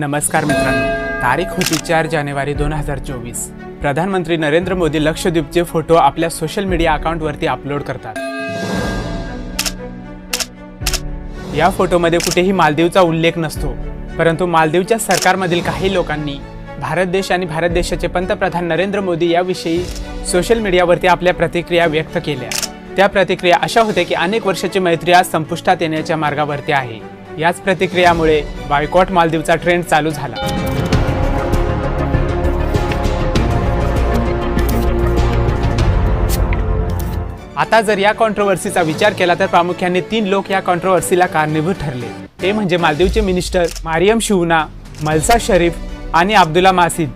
नमस्कार मित्रांनो. तारीख होती चार जानेवारी दोन हजार चोवीस. प्रधानमंत्री नरेंद्र मोदी लक्षद्वीपचे फोटो आपल्या सोशल मीडिया अकाउंटवरती अपलोड करतात. या फोटोमध्ये कुठेही मालदीवचा उल्लेख नसतो. परंतु मालदीवच्या सरकारमधील काही लोकांनी भारत देश आणि भारत देशाचे पंतप्रधान नरेंद्र मोदी याविषयी सोशल मीडियावरती आपल्या प्रतिक्रिया व्यक्त केल्या. त्या प्रतिक्रिया अशा होत्या की अनेक वर्षाची मैत्री आज संपुष्टात येण्याच्या मार्गावरती आहे. याच प्रतिक्रियामुळे बायकॉट मालदीवचा ट्रेंड चालू झाला. आता जर या कॉन्ट्रोवर्सीचा विचार केला तर प्रामुख्याने तीन लोक या कॉन्ट्रोवर्सीला कारणीभूत ठरले. ते म्हणजे मालदीवचे मिनिस्टर मारियम शिवना मलसा शरीफ आणि अब्दुल्ला मासिद.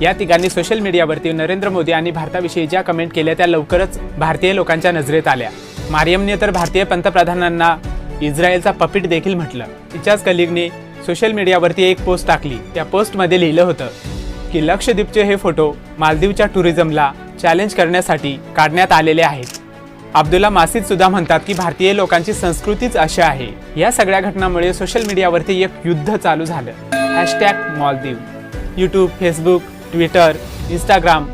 या तिघांनी सोशल मीडियावरती नरेंद्र मोदी आणि भारताविषयी ज्या कमेंट केल्या त्या लवकरच भारतीय लोकांच्या नजरेत आल्या. मारियमने तर भारतीय पंतप्रधानांना इस्रायलचा पपिट देखील म्हटलं. तिच्याच कलिगने सोशल मीडियावरती एक पोस्ट टाकली. त्या पोस्टमध्ये लिहिलं होतं की लक्षद्वीपचे हे फोटो मालदीवच्या टुरिझमला चॅलेंज करण्यासाठी काढण्यात आलेले आहेत. अब्दुल्ला मासिद सुद्धा म्हणतात की भारतीय लोकांची संस्कृतीच अशी आहे. या सगळ्या घटनांमुळे सोशल मीडियावरती एक युद्ध चालू झालं. Hashtag Maldives. YouTube Facebook Twitter Instagram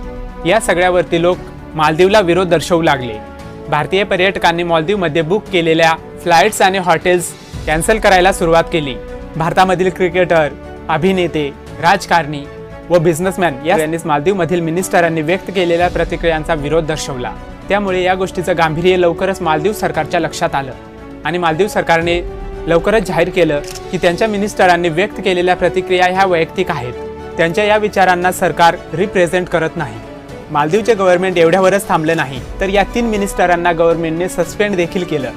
या सगळ्यावरती लोक मालदीवला विरोध दर्शवू लागले. भारतीय पर्यटकांनी मालदीवमध्ये बुक केलेल्या फ्लाईट्स आणि हॉटेल्स कॅन्सल करायला सुरुवात केली. भारतामधील क्रिकेटर अभिनेते राजकारणी व बिझनेसमॅन या यांनी मालदीवमधील मिनिस्टरांनी व्यक्त केलेल्या प्रतिक्रियांचा विरोध दर्शवला. त्यामुळे या गोष्टीचं गांभीर्य लवकरच मालदीव सरकारच्या लक्षात आलं आणि मालदीव सरकारने लवकरच जाहीर केलं की त्यांच्या मिनिस्टरांनी व्यक्त केलेल्या प्रतिक्रिया ह्या वैयक्तिक आहेत. त्यांच्या या विचारांना सरकार रिप्रेझेंट करत नाही. मालदीवचे गव्हर्नमेंट एवढ्यावरच थांबलं नाही तर या तीन मिनिस्टरांना गव्हर्नमेंटने सस्पेंड देखील केलं.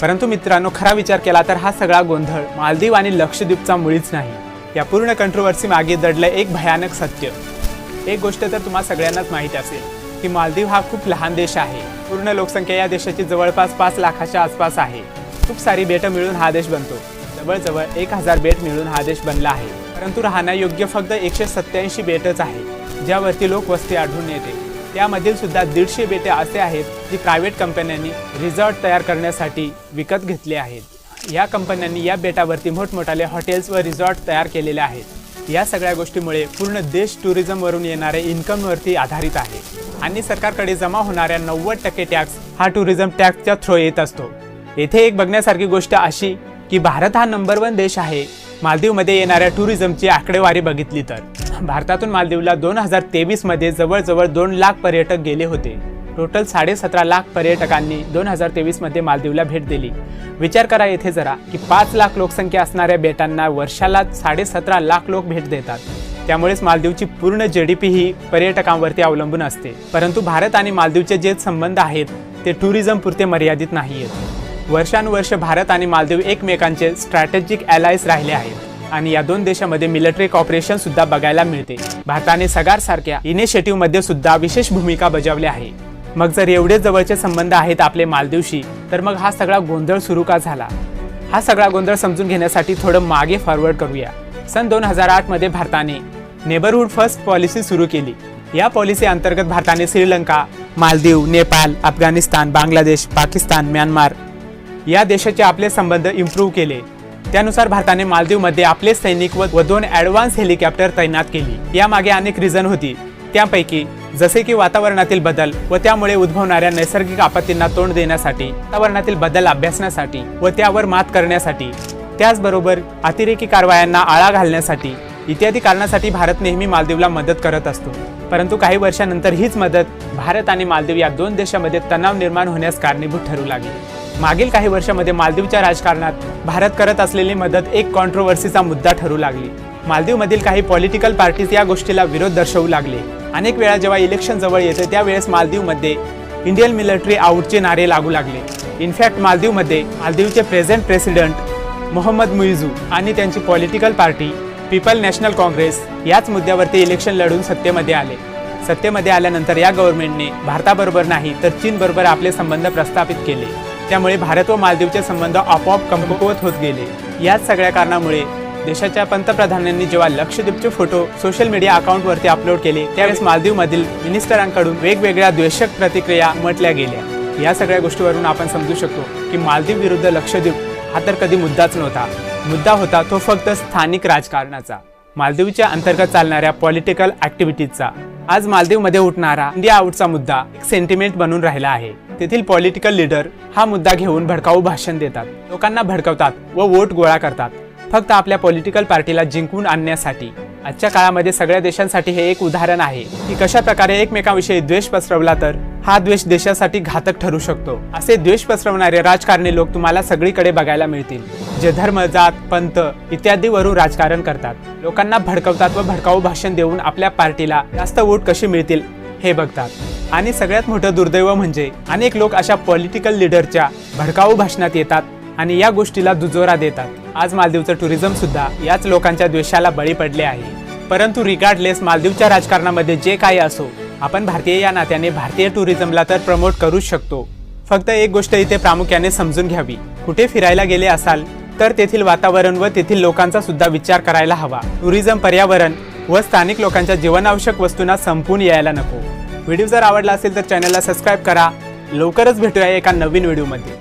परंतु मित्रांनो खरा विचार केला तर हा सगळा गोंधळ मालदीव आणि लक्षद्वीपचा मुळीच नाही. या पूर्ण कंट्रोवर्सी मागे दडलं एक भयानक सत्य. एक गोष्ट तर तुम्हा सगळ्यांनाच माहीत असेल की मालदीव हा खूप लहान देश आहे. पूर्ण लोकसंख्या या देशाची जवळपास पाच लाखाच्या आसपास आहे. खूप सारी बेटं मिळून हा देश बनतो. जवळजवळ एक हजार बेट मिळून हा देश बनला आहे. परंतु राहण्यायोग्य फक्त एकशे सत्याऐंशी बेटच आहे ज्यावरती लोकवस्ती आढळून येते. त्यामधील सुद्धा दीडशे बेटे असे आहेत जी प्रायव्हेट कंपन्यांनी रिसॉर्ट तयार करण्यासाठी विकत घेतले आहेत. या कंपन्यांनी या बेटावरती मोठमोठाले हॉटेल्स व रिसॉर्ट तयार केलेले आहेत. या सगळ्या गोष्टीमुळे पूर्ण देश टुरिझमवरून येणाऱ्या इन्कमवरती आधारित आहे. आणि सरकारकडे जमा होणाऱ्या नव्वद टक्के टॅक्स हा टुरिझम टॅक्सच्या थ्रो येत असतो. येथे एक बघण्यासारखी गोष्ट अशी की भारत हा नंबर वन देश आहे. मालदीवमध्ये येणाऱ्या टुरिझमची आकडेवारी बघितली तर. भारतातून मालदीवला दोन हजार तेवीसमध्ये जवळजवळ दोन लाख पर्यटक गेले होते. टोटल साडेसतरा लाख पर्यटकांनी दोन हजार तेवीसमध्ये मालदीवला भेट दिली. विचार करा येथे जरा की पाच लाख लोकसंख्या असणाऱ्या बेटांना वर्षाला साडेसतरा लाख लोक भेट देतात. त्यामुळेच मालदीवची पूर्ण जे डी पी ही पर्यटकांवरती अवलंबून असते. परंतु भारत आणि मालदीवचे जे संबंध आहेत ते टुरिझम पुरते मर्यादित नाही आहेत वर्षानुवर्ष भारत आणि मालदीव एकमेकांचे स्ट्रॅटेजिक अलायन्स राहिले आहेत. आणि या दोन देशामध्ये मिलिटरी कॉपरेशन सुद्धा बघायला मिळते. भारताने सगार सारख्या इनिशिएटिव्हमध्ये सुद्धा विशेष भूमिका बजावली आहे. मग जर एवढे जवळचे संबंध आहेत आपले मालदीवशी तर मग हा सगळा गोंधळ सुरू का झाला? हा सगळा गोंधळ समजून घेण्यासाठी थोडं मागे फॉरवर्ड करूया. सन दोन हजार आठमध्ये भारताने नेबरहूड फर्स्ट पॉलिसी सुरू केली. या पॉलिसी अंतर्गत भारताने श्रीलंका मालदीव नेपाळ अफगाणिस्तान बांगलादेश पाकिस्तान म्यानमार या देशाचे आपले संबंध इम्प्रूव्ह केले. त्यानुसार भारताने मालदीवमध्ये आपले सैनिक व व दोन ॲडव्हान्स हेलिकॉप्टर तैनात केली. यामागे अनेक रिझन होती. त्यापैकी जसे की वातावरणातील बदल व त्यामुळे उद्भवणाऱ्या नैसर्गिक आपत्तींना तोंड देण्यासाठी वातावरणातील बदल अभ्यासण्यासाठी व त्यावर मात करण्यासाठी त्याचबरोबर अतिरेकी कारवायांना आळा घालण्यासाठी इत्यादी कारणासाठी भारत नेहमी मालदीवला मदत करत असतो. परंतु काही वर्षानंतर हीच मदत भारत आणि मालदीव या दोन देशामध्ये तणाव निर्माण होण्यास कारणीभूत ठरू लागली. मागील काही वर्षामध्ये मालदीवच्या राजकारणात भारत करत असलेली मदत एक कॉन्ट्रोवर्सीचा मुद्दा ठरू लागली. मालदीवमधील काही पॉलिटिकल पार्टीज या गोष्टीला विरोध दर्शवू लागले. अनेक वेळा जेव्हा इलेक्शन जवळ येते त्यावेळेस मालदीवमध्ये इंडियन मिलिटरी आउटचे नारे लागू लागले. इनफॅक्ट मालदीवमध्ये मालदीवचे प्रेझेंट प्रेसिडेंट मोहम्मद मुइझू आणि त्यांची political party People National Congress याच मुद्द्यावरती इलेक्शन लढून सत्तेमध्ये आले. सत्तेमध्ये आल्यानंतर या गव्हर्नमेंटने भारताबरोबर नाही तर चीनबरोबर आपले संबंध प्रस्थापित केले. त्यामुळे भारत व मालदीवचे संबंध आपोआप कमकुवत होत गेले. याच सगळ्या कारणामुळे देशाच्या पंतप्रधानांनी जेव्हा लक्षद्वीपचे फोटो सोशल मीडिया अकाउंटवरती अपलोड केले त्यावेळेस मालदीवमधील मिनिस्टरांकडून वेगवेगळ्या द्वेषक प्रतिक्रिया म्हटल्या गेल्या. या सगळ्या गोष्टीवरून आपण समजू शकतो की मालदीव विरुद्ध लक्षद्वीप हा तर कधी मुद्दाच नव्हता. मुद्दा होता तो फक्त स्थानिक राजकारणाचा. मालदीवच्या अंतर्गत चालणाऱ्या पॉलिटिकल ऍक्टिव्हिटीजचा आज मालदीवमध्ये उठणारा इंडिया आउटचा मुद्दा एक सेंटिमेंट बनून राहिला आहे. तेथील पॉलिटिकल लीडर हा मुद्दा घेऊन भडकाऊ भाषण देतात. लोकांना भडकवतात व वोट गोळा करतात. फक्त आपल्या पॉलिटिकल पार्टीला जिंकून आणण्यासाठी. आजच्या काळामध्ये सगळ्या देशांसाठी हे एक उदाहरण आहे. की कशा प्रकारे एकमेकांविषयी द्वेष पसरवला तर हा द्वेष देशासाठी घातक ठरू शकतो. असे द्वेष पसरवणारे राजकारणी लोक तुम्हाला सगळीकडे बघायला मिळतील. जे धर्म जात पंथ इत्यादीवरून राजकारण करतात. लोकांना भडकवतात व भडकाऊ भाषण देऊन आपल्या पार्टीला जास्त वोट कशी मिळतील? हे बघतात. आणि सगळ्यात मोठं दुर्दैव म्हणजे अनेक लोक अशा पॉलिटिकल लीडरच्या भडकाऊ भाषणात येतात आणि या गोष्टीला दुजोरा देतात. आज मालदीवचं टुरिझम सुद्धा याच लोकांच्या द्वेषाला बळी पडले आहे. परंतु रिगार्डलेस मालदीवच्या राजकारणामध्ये जे काही असो आपण भारतीय या नात्याने भारतीय टुरिझमला तर प्रमोट करूच शकतो. फक्त एक गोष्ट इथे प्रामुख्याने समजून घ्यावी. कुठे फिरायला गेले असाल तर तेथील वातावरण व तेथील लोकांचा सुद्धा विचार करायला हवा. टुरिझम पर्यावरण व स्थानिक लोकांच्या जीवनावश्यक वस्तूंना संपून यायला नको. व्हिडिओ जर आवडला असेल तर चॅनलला सबस्क्राईब करा. लवकरच भेटूया एका नवीन व्हिडिओमध्ये.